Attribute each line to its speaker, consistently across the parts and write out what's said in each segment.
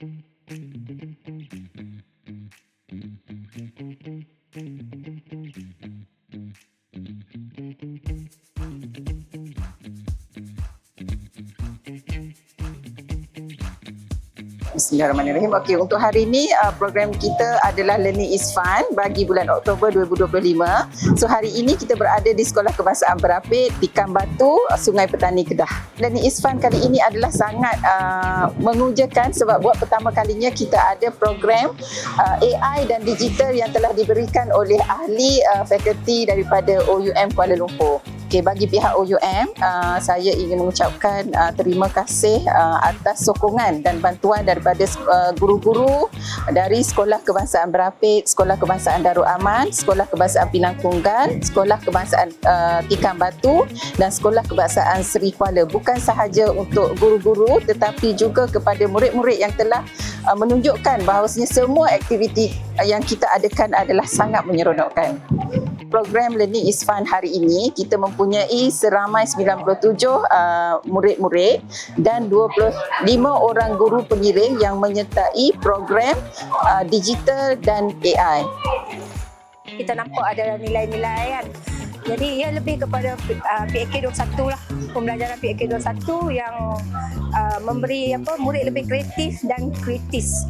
Speaker 1: Thank you. Bismillahirrahmanirrahim. Okey, untuk hari ini uh, program kita adalah Learning is Fun bagi bulan Oktober 2025. So hari ini kita berada di Sekolah Kebangsaan Berapit di Kambatu, Sungai Petani Kedah. Learning is Fun kali ini adalah sangat uh, mengujakan sebab buat pertama kalinya kita ada program uh, AI dan digital yang telah diberikan oleh ahli uh, fakulti daripada OUM Kuala Lumpur. Okay, bagi pihak OUM, uh, saya ingin mengucapkan uh, terima kasih uh, atas sokongan dan bantuan daripada uh, guru-guru dari Sekolah Kebangsaan Berapit, Sekolah Kebangsaan Darul Aman, Sekolah Kebangsaan Pinang Tunggal, Sekolah Kebangsaan uh, Tikam Batu dan Sekolah Kebangsaan Seri Kuala. Bukan sahaja untuk guru-guru tetapi juga kepada murid-murid yang telah uh, menunjukkan bahawasanya semua aktiviti yang kita adakan adalah sangat menyeronokkan program Learning is Fun hari ini kita mempunyai seramai 97 uh, murid-murid dan 25 orang guru pengiring yang menyertai program uh, digital dan AI.
Speaker 2: Kita nampak ada nilai-nilai kan. Jadi ia lebih kepada uh, PAK 21 lah. Pembelajaran PAK 21 yang uh, memberi apa murid lebih kreatif dan kritis.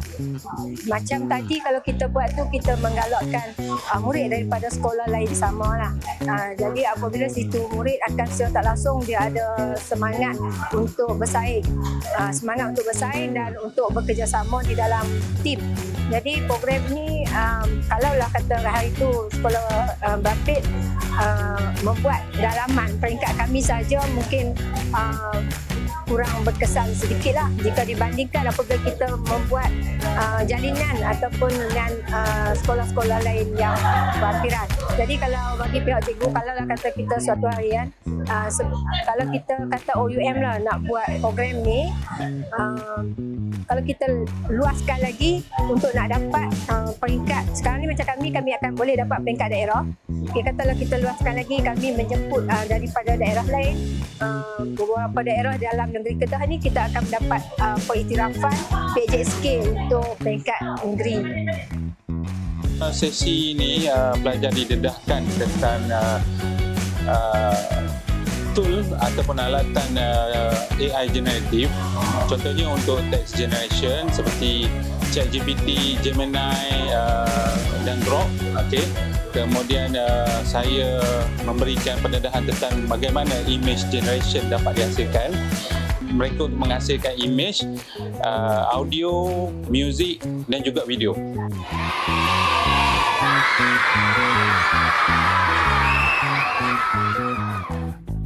Speaker 2: Macam tadi kalau kita buat tu kita menggalakkan uh, murid daripada sekolah lain sama lah. Uh, jadi apabila situ murid akan secara tak langsung dia ada semangat untuk bersaing. Uh, semangat untuk bersaing dan untuk bekerjasama di dalam tim. Jadi program ni um, kalaulah kata hari itu sekolah uh, Bapit uh, membuat dalaman peringkat kami saja mungkin uh, kurang berkesan sedikit lah jika dibandingkan apabila kita membuat uh, jalinan ataupun dengan uh, sekolah-sekolah lain yang berhampiran. Jadi kalau bagi pihak cikgu, kalau lah kata kita suatu hari kan, uh, kalau kita kata OUM lah nak buat program ni, uh, kalau kita luaskan lagi untuk nak dapat uh, peringkat, sekarang ni macam kami, kami akan boleh dapat peringkat daerah. Okay, katalah kita luaskan lagi, kami menjemput uh, daripada daerah lain, uh, beberapa daerah dalam negeri Kedah ni kita akan mendapat uh, pengiktirafan PJSK untuk peringkat negeri.
Speaker 3: Sesi ini uh, belajar didedahkan tentang uh, uh, tool ataupun alatan uh, AI generatif. Contohnya untuk text generation seperti ChatGPT, Gemini uh, dan Grok. Okay. Kemudian uh, saya memberikan pendedahan tentang bagaimana image generation dapat dihasilkan mereka untuk menghasilkan image, uh, audio, music dan juga video. Thank you.